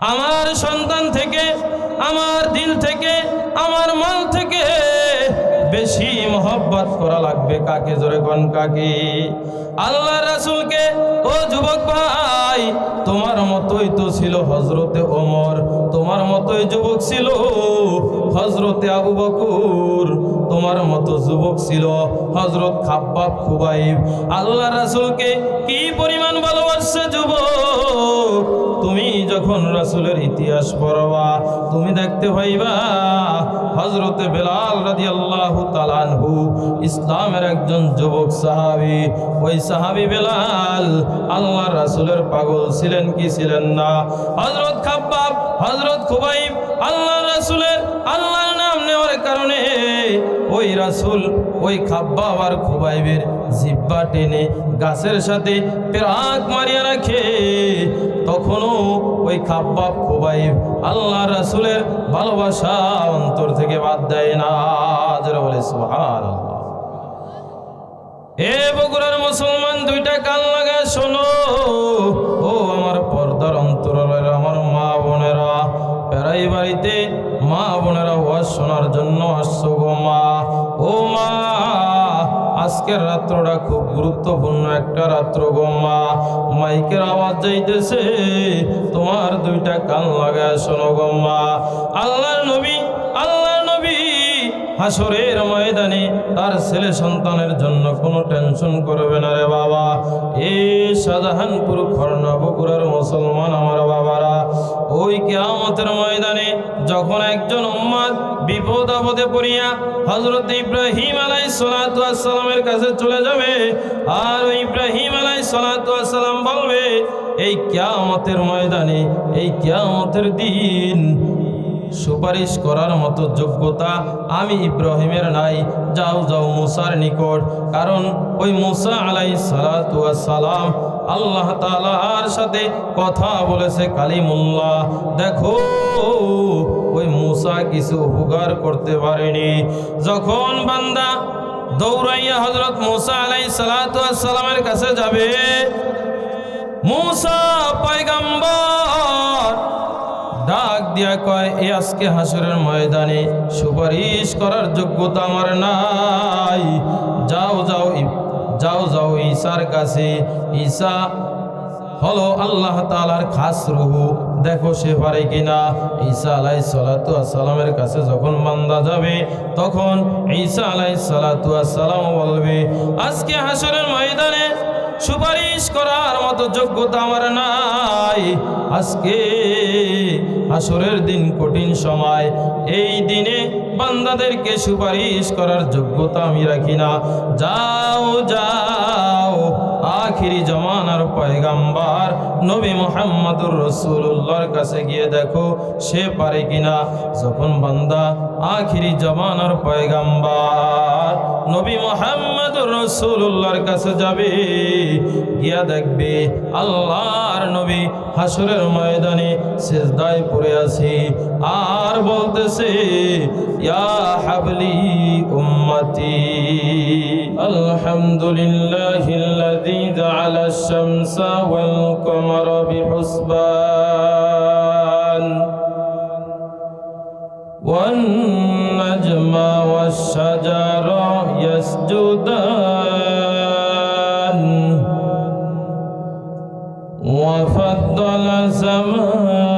আমার সন্তান থেকে, আমার দিল থেকে, আমার মাল থেকে বেশি মহব্বত করা লাগবে কাকে? জোরে কন কাকে? আল্লাহ রাসুলকে, ও যুবক ভাই, তোমার মতোই তো ছিল হজরতে ওমর, তোমার মতোই যুবক ছিল হজরতে আবু বকুর তোমার মতো যুবক ছিল হজরত খাব্বাব খুবাইব। আল্লাহ রাসুলকে কি পরিমাণ ভালোবাসছে যুবক? তুমি যখন রাসুলের ইতিহাস পড়বা, তুমি দেখতে পাইবা হজরতে বেলাল রাদি আল্লাহ তালানহু ইসলামের একজন যুবক সাহাবি। ওই সাহাবি বেলাল আল্লাহ রাসুলের পাগল ছিলেন কি ছিলেন না? হজরত খাব্বাব হজরত খুবাইব আল্লাহ রাসুলের আল্লাহর নাম নেওয়ার কারণে ওই রাসুল, ওই খাব্বা আর খুবাইবের জিব্বা টেনে গাছের সাথে পেরাক মারিয়া রাখে। তখনও ওই খাব্বা খুবাইব আল্লাহ রাসুলের ভালোবাসা অন্তর থেকে বাদ দেয় না। বলে সুহার এ বগুড়ার মুসলমান, দুইটা কান লাগা শোনো। পেরাই বাড়িতে মা বোনেরা ওয়াজ শোনার জন্য আসছো গো মা। ও মা, আজকের রাত্রটা খুব গুরুত্বপূর্ণ একটা রাত্র গো মা। মাইকের আওয়াজ যাইতেছে, তোমার দুইটা কান লাগায় শোনো গো মা। আল্লাহ নবী হাসরের ময়দানে তার ছেলে সন্তানের জন্য কোনো টেনশন করবে না রে বাবা। এ শাহজাহানপুর খর্ণা বগুড়ার মুসলমান আমার বাবারা, ওই কেয়ামতের ময়দানে যখন একজন উম্মাদ বিপদ আপদে পড়িয়া হজরত ইব্রাহিম আলাই সালামের কাছে চলে যাবে আর ইব্রাহিম আলাই সালাম বলবে, এই কেয়ামতের ময়দানে, এই কেয়ামতের দিন সুপারিশ করার মতো যোগ্যতা আমি ইব্রাহিমের নাই। যাও যাও মুসার নিকট। কারণ ওই মুসা আলাই সালাম আল্লাহ তালার সাথে কথা বলেছে কালিমুল্লাহ। দেখো, ওই মুসা কিছু উপকার করতে পারেনি। যখন বান্দা দৌড়াইয়া হজরত মুসা আলাই সালামের কাছে যাবে, মুসা পয়গাম্বর ডাক দিয়া কয়, এ আজকে হাসরের ময়দানে সুপারিশ করার যোগ্যতা আমার নাই। যাও যাও যাও যাও ঈশার কাছে। ঈশা হলো আল্লাহ তালার খাস রুহু। দেখো সে পারে কিনা। ঈসা আলাই সালাতু সালামের কাছে যখন বান্দা যাবে, তখন ঈসা আলাই সালাতু বলবে, আজকে হাসরের ময়দানে সুপারিশ করার মতো যোগ্যতা আমার নাই। আজকে আসরের দিন কঠিন সময়। এই দিনে বান্দাদেরকে সুপারিশ করার যোগ্যতা আমি রাখি না। যাও যাও, আখিরি জমানার পয়গাম্বার, নবী মোহাম্মদুর রসুল্লাহর কাছে গিয়ে দেখো, সে পারে কিনা? যখন বান্দা আখিরি জমানার পয়গাম্বার, নবী মোহাম্মদুর রসুল্লাহর কাছে যাবে, গিয়া দেখবে আল্লাহর নবী হাসরের ময়দানে সেজদায় পড়ে আছি আর বলতেছে ইয়া হাবলি উম্মতি আলহামদুলিল্লাহিল্লাযী জাআলা আশ-শামসা ওয়াল কমারা বিহুসবান والنجم والشجر يسجدان وفضل زمانا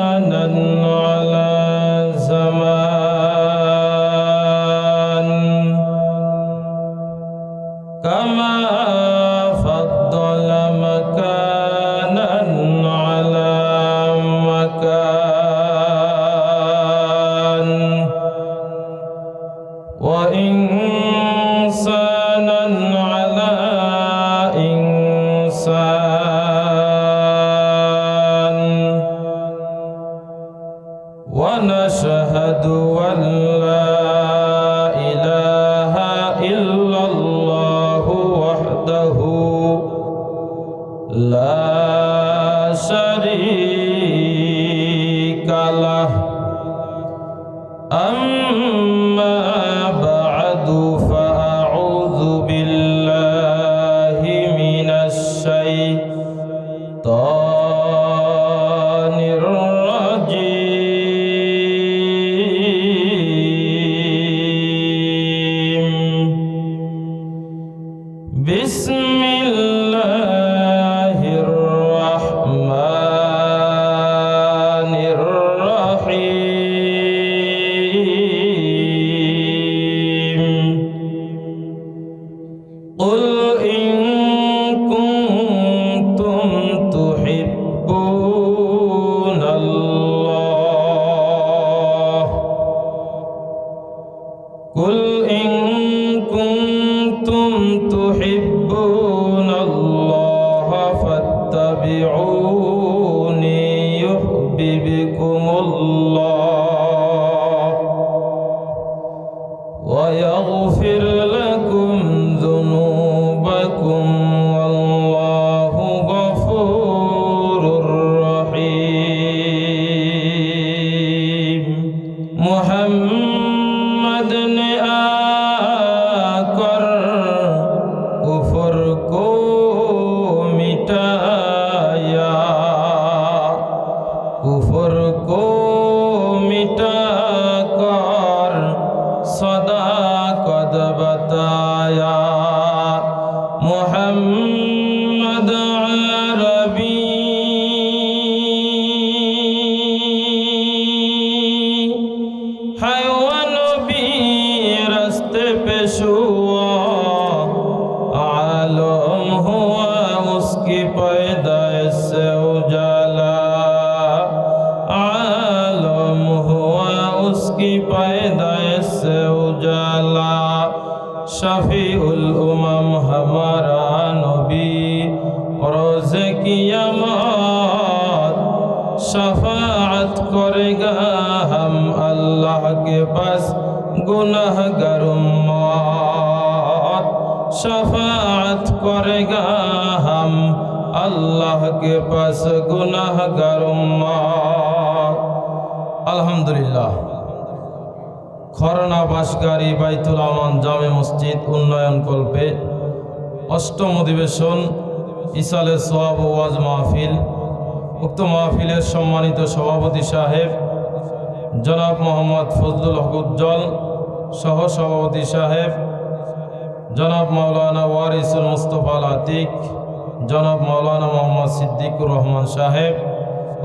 शफाअत करेगा हम अल्लाह के पास गुनाहगार उम्मत शफाअत करेगा हम अल्लाह के पास गुनाहगार उम्मत আলহামদুলিল্লাহ খরনা বাসগাড়ি বাইতুল আমান জামে মসজিদ উন্নয়ন কল্পে অষ্টম অধিবেশন ইসালে সোয়াব ও ওয়াজ মাহফিল উক্ত মাহফিলের সম্মানিত সভাপতি সাহেব, জনাব মোহাম্মদ ফজলুল হক উজ্জ্বল, সহ সভাপতি সাহেব, জনাব মাওলানা ওয়ারিসুল মুস্তফা আতিক জনাব মাওলানা মোহাম্মদ সিদ্দিকুর রহমান সাহেব,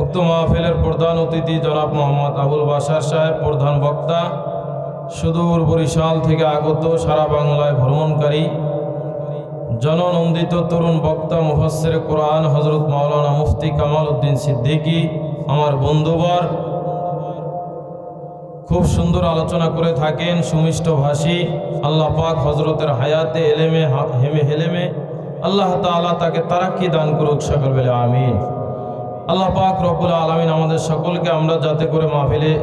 উক্ত মাহফিলের প্রধান অতিথি জনাব মোহাম্মদ আবুল বাসার সাহেব, প্রধান বক্তা, সুদূর বরিশাল থেকে আগত সারা বাংলায় ভ্রমণকারী জননন্দিত তরুণ বক্তা মুফাসসির কোরআন হজরত মাওলানা মুফতি কামাল উদ্দিন সিদ্দিকী, আমার বন্ধুবর। খুব সুন্দর আলোচনা করে থাকেন সুমিষ্ট ভাষী, আল্লাহ পাক হজরতের হায়াতে এলেমে, হেমে হেলেমে, আল্লাহ তাআলা তাকে তারাক্কি দান করুক সকল বেলে আমিন। আল্লাহ পাক রব্বুল আলমিন আমাদের সকলকে আমরা যাতে করে মাহফিলে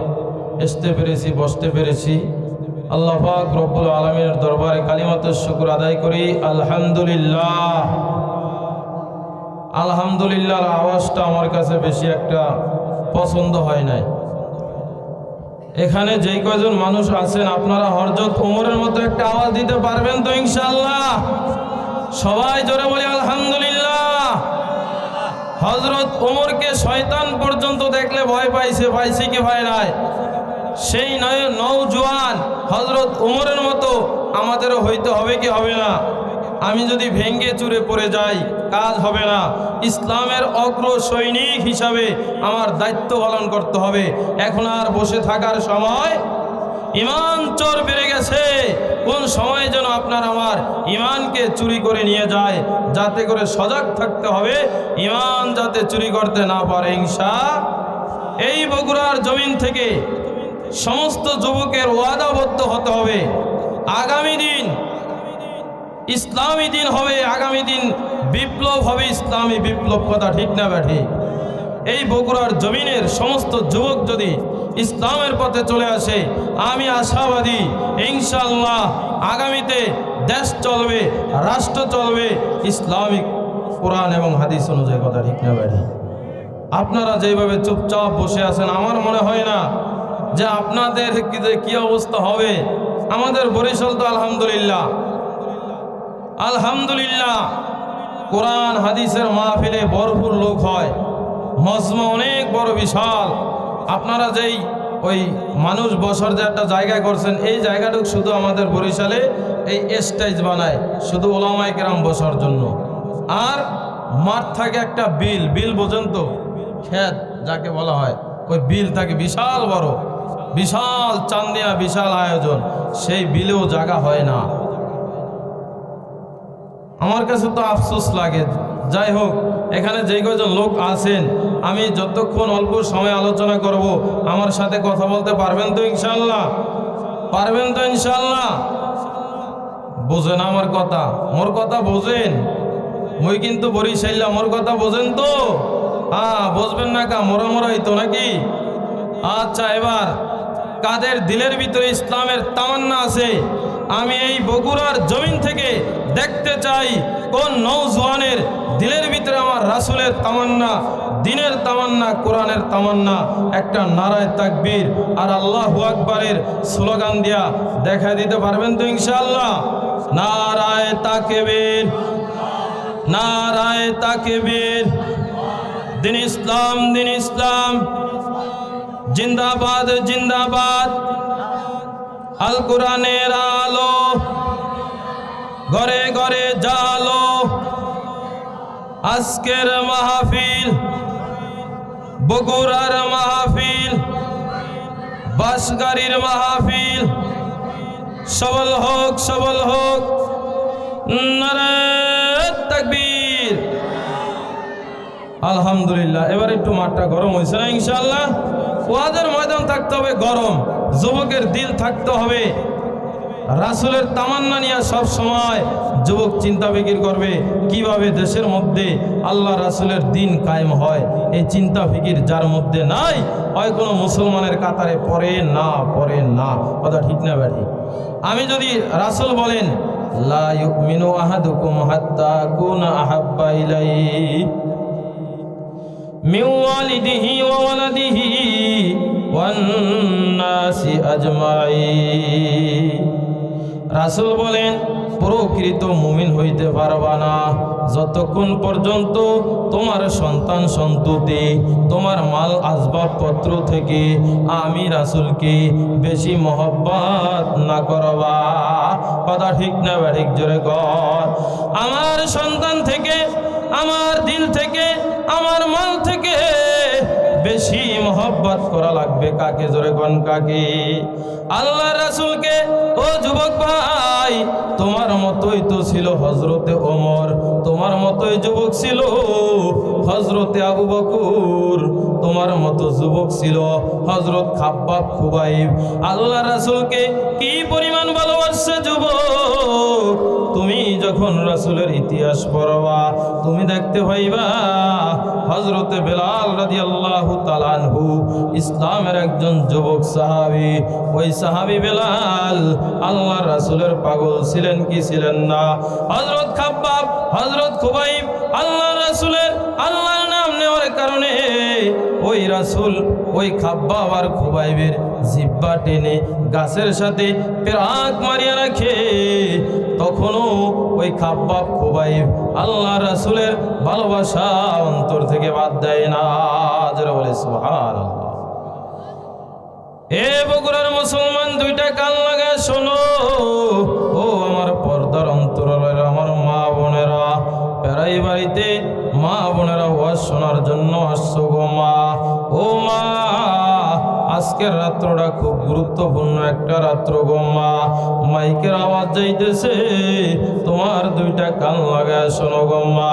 আসতে পেরেছি, বসতে পেরেছি আল্লাহ পাক রব্বুল আলমিনের দরবারে কালিমাতের শুকুর আদায় করি। আলহামদুলিল্লাহ। আলহামদুলিল্লাহর আওয়াজটা আমার কাছে বেশি একটা পছন্দ হয় নাই। এখানে যেই কয়জন মানুষ আছেন, আপনারা হরজত ওমরের মতো একটা আওয়াজ দিতে পারবেন তো ইনশাল্লাহ সবাই জোরে বলি, আলহামদুলিল্লাহ। হজরত ওমরকে শয়তান পর্যন্ত দেখলে ভয় পাইছে পাইছে কি ভয় নাই? সেই নয় নৌজওয়ান হজরত ওমরের মতো আমাদেরও হইতে হবে কি হবে না? আমি যদি ভেঙ্গে চুরে পড়ে যাই, কাজ হবে না। ইসলামের অগ্র সৈনিক হিসাবে আমার দায়িত্ব পালন করতে হবে। এখন আর বসে থাকার সময় ইমান চোর বেড়ে গেছে। কোন সময় যেন আপনার আমার ইমানকে চুরি করে নিয়ে যায়, যাতে করে সজাগ থাকতে হবে। ইমান যাতে চুরি করতে না পারে হিংসা এই বগুড়ার জমিন থেকে সমস্ত যুবকের ওয়াদাবদ্ধ হতে হবে। আগামী দিন ইসলামী দিন হবে, আগামী দিন বিপ্লব হবে, ইসলামী বিপ্লব কথা ঠিক না ব্যাঠি এই বগুড়ার জমিনের সমস্ত যুবক যদি ইসলামের পথে চলে আসে, আমি আশাবাদী ইনশাল্লাহ আগামীতে দেশ চলবে, রাষ্ট্র চলবে, ইসলামিক কোরআন এবং হাদিস অনুযায়ী কথা ঠিক না ব্যাঠি আপনারা যেভাবে চুপচাপ বসে আছেন, আমার মনে হয় না যে আপনাদের কি অবস্থা হবে? আমাদের বরিশাল তো আলহামদুলিল্লাহ। আলহামদুলিল্লাহ, কোরআন হাদিসের মাহফিলে ভরপুর লোক হয়। মজমা অনেক বড় বিশাল। আপনারা যেই ওই মানুষ বসার যে একটা জায়গা করছেন, এই জায়গাটুকু শুধু আমাদের বরিশালে এই স্টেজ বানায়, শুধু ওলামাই কেরাম বসার জন্য। আর মাঠ থাকে একটা বিল বিল বোঝেন তো? ক্ষেত যাকে বলা হয়। ওই বিল থাকে বিশাল বড়। বিশাল চান্দিয়া, বিশাল আয়োজন। সেই বিলেও জায়গা হয় না। আমার কাছে তো আফসোস লাগে। যাই হোক, এখানে যে কজন লোক আছেন, আমি যতক্ষণ অল্প সময় আলোচনা করব, আমার সাথে কথা বলতে পারবেন তো ইনশাল্লাহ পারবেন তো ইনশাল্লাহ বোঝেন আমার কথা। মোর কথা বোঝেন? মই কিন্তু বরিশাইলা মোর কথা বোঝেন তো? হ্যাঁ বুঝবেন না কা? মোরা মোরাই তো নাকি? আচ্ছা এবার কাদের দিলের ভিতরে ইসলামের তামান্না আছে? আমি এই বগুড়ার জমিন থেকে দেখতে চাই, কোন নৌজওয়ানের দিলের ভিতরে আমার রাসুলের তামান্না, দিনের তামান্না, কোরআনের তামান্না? একটা নারায় তাকবীর আর আল্লাহ আকবারের স্লোগান দিয়া দেখা দিতে পারবেন তো ইনশাআল্লাহ? নারায় তাকেবীর নারায় তাকেবীর। দিন ইসলাম দিন ইসলাম। জিন্দাবাদ জিন্দাবাদ। আল কোরআনের আলো। ঘরে ঘরে জালো। আজকের মাহফিল, বগুড়ার মাহফিল বাসগাড়ির মাহফিল। সবল হোক সবল হোক। তাকবীর। আলহামদুলিল্লাহ, এবার একটু মাঠটা গরম হয়েছে না ইনশাল্লাহ ওয়াদের ময়দান থাকতে হবে গরম, যুবকের দিল থাকতে হবে। রাসুলের তামান্না নিয়ে সব সময় যুবক চিন্তা ফিকির করবে, কীভাবে দেশের মধ্যে আল্লাহ রাসুলের দিন কায়েম হয়? এই চিন্তা ফিকির যার মধ্যে নাই, হয় কোনো মুসলমানের কাতারে পড়ে না পড়ে না। কথা ঠিক না ব্যাটি? আমি যদি রাসুল বলেন, লা ইউমিনু আহাদুকুম হাত্তা কুনা আহাব্বা ইলাইহি من والده وولده والناس أجمعين রাসূল বলেন প্রকৃত মুমিন হইতে পারবা না যতক্ষণ পর্যন্ত তোমার সন্তান সন্ততি তোমার মাল আসবাবপত্র থেকে আমি রাসূলকে বেশি মহব্বত না করবা কথা ঠিক না বা ঠিক জোরে কর আমার সন্তান থেকে আমার দিল থেকে আমার মাল থেকে বেশি মহব্বত করা লাগবে কাকে? জোরে গন কাকে? আল্লাহ রাসুলকে, ও যুবক ভাই, তোমার মতোই তো ছিল হজরতে ওমর, তোমার মতোই যুবক ছিল হজরতে আবু বকুর, তোমার মতো যুবক ছিল হজরত খাব্বাব খুবাইব। আল্লাহ রাসুলকে, কি পরিমাণ ভালোবাসছে যুবক? তুমি যখন রাসুলের ইতিহাস পড়বা, তুমি দেখতে পাইবা হজরতে বেলাল রাজি আল্লাহ তালানহু ইসলামের একজন যুবক সাহাবি। ওই সাহাবি বেলাল আল্লাহ রাসুলের পাগল ছিলেন কি ছিলেন না? হজরত খাব্বাব হজরত খুবাইব আল্লাহ রাসুলের আল্লাহর নাম নেওয়ার কারণে ওই রাসুল, ওই খাব্বা আর খুবাইবের জিব্বা টেনে গাছের সাথে পেরাক মারিয়া রাখে। তখনও ওই খাব্বাব খুবাইব আল্লাহ রাসুলের ভালোবাসা অন্তর থেকে বাদ দেয় না। বলে, সুবহানাল্লাহ। এ বগুড়ার মুসলমান, দুইটা কান লাগে শোনো। ও আমার পর্দার অন্তরালের আমার মা বোনেরা পেরাই বাড়িতে শোনার জন্য আসছো গো মা। ও মা, আজকের রাত্রটা খুব গুরুত্বপূর্ণ একটা রাত্র গো মা। মাইকের আওয়াজ যাইতেছে, তোমার দুইটা কান লাগায় শোনো গো মা।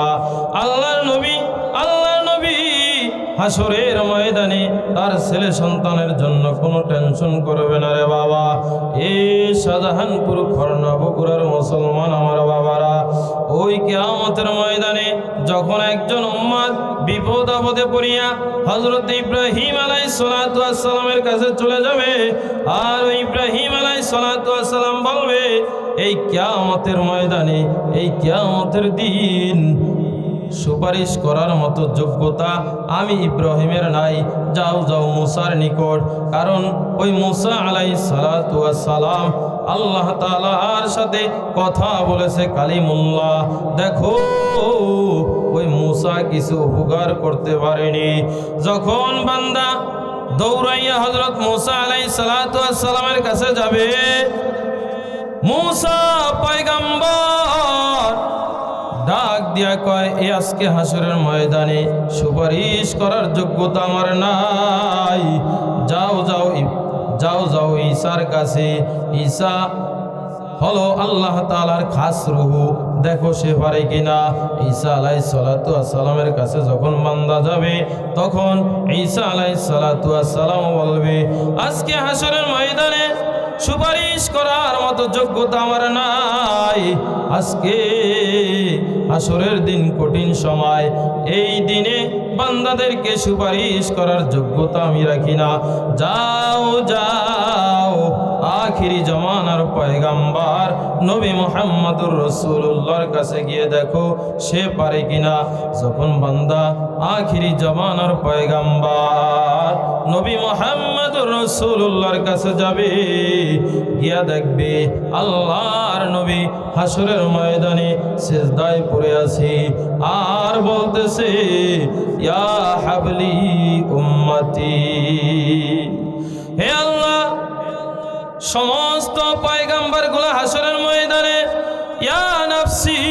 নবী হাসরের ময়দানে তার ছেলে সন্তানের জন্য কোনো টেনশন করবে না রে বাবা। এ শাহজাহানপুর, খরনা, বগুড়ার মুসলমান আমার বাবারা। ওই কেয়ামতের ময়দানে যখন একজন উম্মাদ বিপদ আপদে পড়িয়া হজরত ইব্রাহিম আলাই সালামের কাছে চলে যাবে আর ইব্রাহিম আলাই সালাম বলবে, এই কেয়ামতের ময়দানে, এই কেয়ামতের দিন সুপারিশ করার মতো যোগ্যতা আমি ইব্রাহিমের নাই। যাও যাও মুসার নিকট। কারণ ওই মুসা আলাই সালাম আল্লাহ তালার সাথে কথা বলেছে কালিমুল্লাহ। দেখো, ওই মুসা কিছু উপকার করতে পারেনি। যখন বান্দা দৌড়াইয়া হজরত মুসা আলাই সালামের কাছে যাবে, মুসা পয়গাম্বর ডাক দিয়া কয়, এ আজকে হাসরের ময়দানে সুপারিশ করার যোগ্যতা আমার নাই। যাও যাও যাও যাও ঈশার কাছে। ঈশা হলো আল্লাহ তালার খাস রুহু। দেখো সে পারে কিনা। ঈসা আলাই সালাতু সালামের কাছে যখন বান্দা যাবে, তখন ঈসা আলাই সালাতু সালাম বলবে, আজকে হাসরের ময়দানে সুপারিশ করার মতো যোগ্যতা আমার নাই। আজকে আসরের দিন কঠিন সময়। এই দিনে বান্দাদেরকে সুপারিশ করার যোগ্যতা আমি রাখি না। যাও যাও। আখিরি জমানার পয়গাম্বার নবী মোহাম্মদুর রসুল্লাহর কাছে গিয়ে দেখো, সে পারে কিনা? যখন বান্দা আখিরি জমানার পয়গাম্বার নবী মোহাম্মদুর রসুল্লাহর কাছে যাবে, গিয়া দেখবে আল্লাহর নবী হাসরের ময়দানে সেজদায় পড়ে আছি আর বলতেছে, ইয়া হাবলি উম্মতি, হে আল্লাহ সমস্ত পয়গাম্বারগুলা হাসরের ময়দানে, ইয়া নাফসি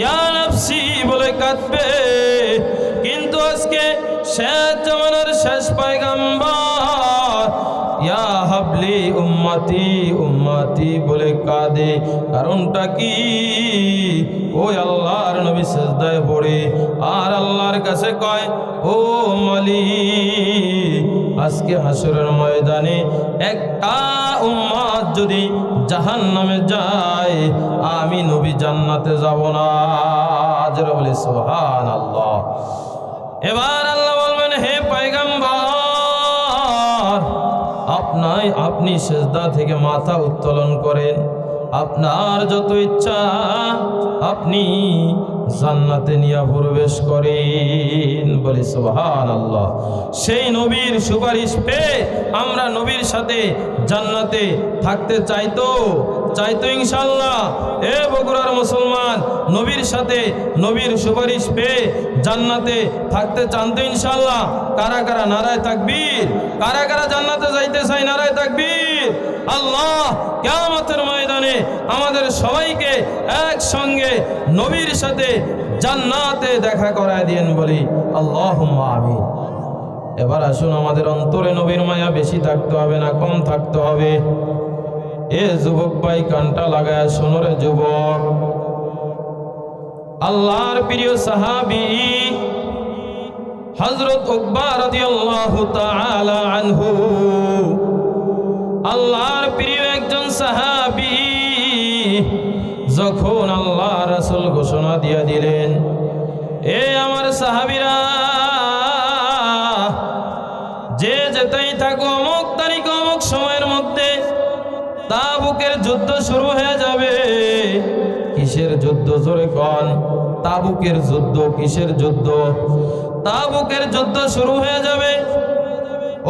ইয়া নাফসি বলে কাঁদবে। কিন্তু আজকে শেষ জমানার শেষ পয়গাম্বার, ইয়া হাবলি উম্মতি উম্মতি বলে কাঁদে। কারণটা কি? ওই আল্লাহর নবী সেজদায় পড়ে। আর আল্লাহর কাছে কয়, ও মালিক আজকে হাসরের ময়দানে একটা উম্মাদ যদি জাহান নামে যায়, আমি নবী জান্নাতে যাব না। বলে সোহান আল্লাহ এবার আল্লাহ বলবেন, হে পাইগাম্বার আপনাই, আপনি সেজদা থেকে মাথা উত্তোলন করেন। আপনার যত ইচ্ছা, আপনি জান্নাতে নিয়ে প্রবেশ করেন। বলি সুবহান আল্লাহ সেই নবীর সুপারিশ পেয়ে আমরা নবীর সাথে জান্নাতে থাকতে চাইতো চাইতো ইনশাল্লাহ এ বগুড়ার মুসলমান, নবীর সাথে নবীর সুপারিশ পেয়ে জান্নাতে থাকতে চান তো ইনশাল্লাহ কারা কারা নারায় তাকবীর? কারা কারা জান্নাতে যাইতে চাই নারায় তাকবীর? আল্লাহ কেয়ামতের ময়দানে আমাদের সবাইকে একসঙ্গে নবীর সাথে জান্নাতে দেখা করায় দিয়েন বলি আল্লাহ আমি এবার আসুন আমাদের অন্তরে নবীর মায়া বেশি থাকতে হবে না, কম থাকতে হবে। এ যুবক ভাই, কানটা লাগায় সোনরে যুবক। আল্লাহর প্রিয় সাহাবি হজরত উকবা রাদিয়াল্লাহু তাআলা আনহু আল্লাহর প্রিয় একজন সাহাবি, যখন আল্লাহ রাসূল ঘোষণা দিয়া দিলেন, এ আমার সাহাবীরা, যে যেতেই থাকো অমুক তারিখ, অমুক সময়ের মধ্যে তাবুকের যুদ্ধ শুরু হয়ে যাবে। কিসের যুদ্ধ জোরে কন? তাবুকের যুদ্ধ কিসের যুদ্ধ? তাবুকের যুদ্ধ শুরু হয়ে যাবে।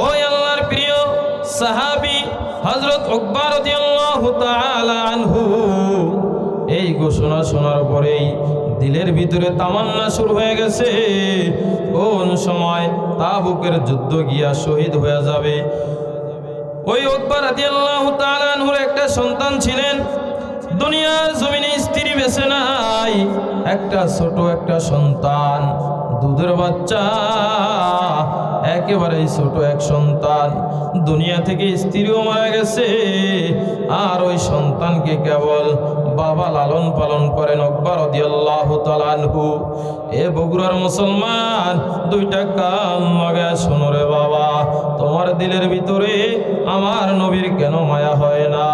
ওই আল্লাহর প্রিয় সাহাবি হজরত আনহু এই ঘোষণা শোনার পরেই দিলের ভিতরে তামান্না শুরু হয়ে গেছে। কোন সময় তাবুকের যুদ্ধ গিয়া শহীদ হয়ে যাবে? ওই উকবা রাদিয়াল্লাহু তাআলা আনহুর একটা সন্তান ছিলেন। দুনিয়ার জমিনে স্ত্রী বেছে নাই। একটা ছোট একটা সন্তান দুধের বাচ্চা, একেবারেই ছোট এক সন্তান। দুনিয়া থেকে স্ত্রীও মারা গেছে, আর ওই সন্তানকে কেবল বাবা লালন পালন করেন অকবর এ বগুড়ার মুসলমান, দুইটা কান লাগায় শোনো রে বাবা, তোমার দিলের ভিতরে আমার নবীর কেন মায়া হয় না?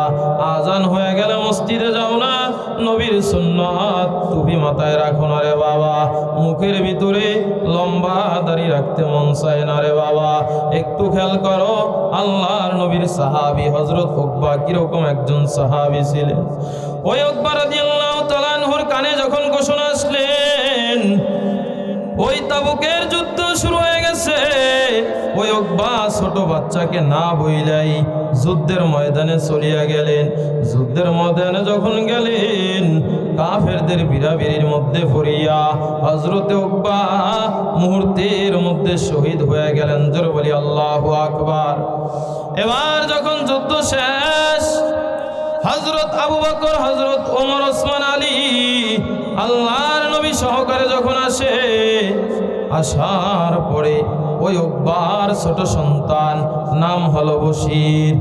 আজান হয়ে গেলে মসজিদে যাও না নবীর সুন্নাত। টুপি মাথায় রাখো না রে বাবা। মুখের ভিতরে লম্বা দাড়ি রাখতে মন চায় না রে বাবা। একটু খেয়াল করো, আল্লাহর নবীর সাহাবি হজরত উকবা কীরকম একজন সাহাবি ছিলেন। ওই উকবা রাদিয়াল্লাহু তাআলা আনহুর কানে যখন ঘোষণা আসলেন, ওই তাবুকের ওই অকবা ছোট বাচ্চাকে না বইলাই যুদ্ধের ময়দানে চলিয়া গেলেন। যুদ্ধের ময়দানে যখন গেলেন, কাফেরদের বিরাবিরির মধ্যে পড়িয়া হজরতে অকবা মুহূর্তের মধ্যে শহীদ হয়ে গেলেন। জোর বলি, আল্লাহ আকবার। এবার যখন যুদ্ধ শেষ হজরত আবু বকর হজরত ওমর, ওসমান, আলী আল্লাহর নবী সহকারে যখন আসে, আসার পরে ওই অব্বার ছোট সন্তান নাম হলো বশির।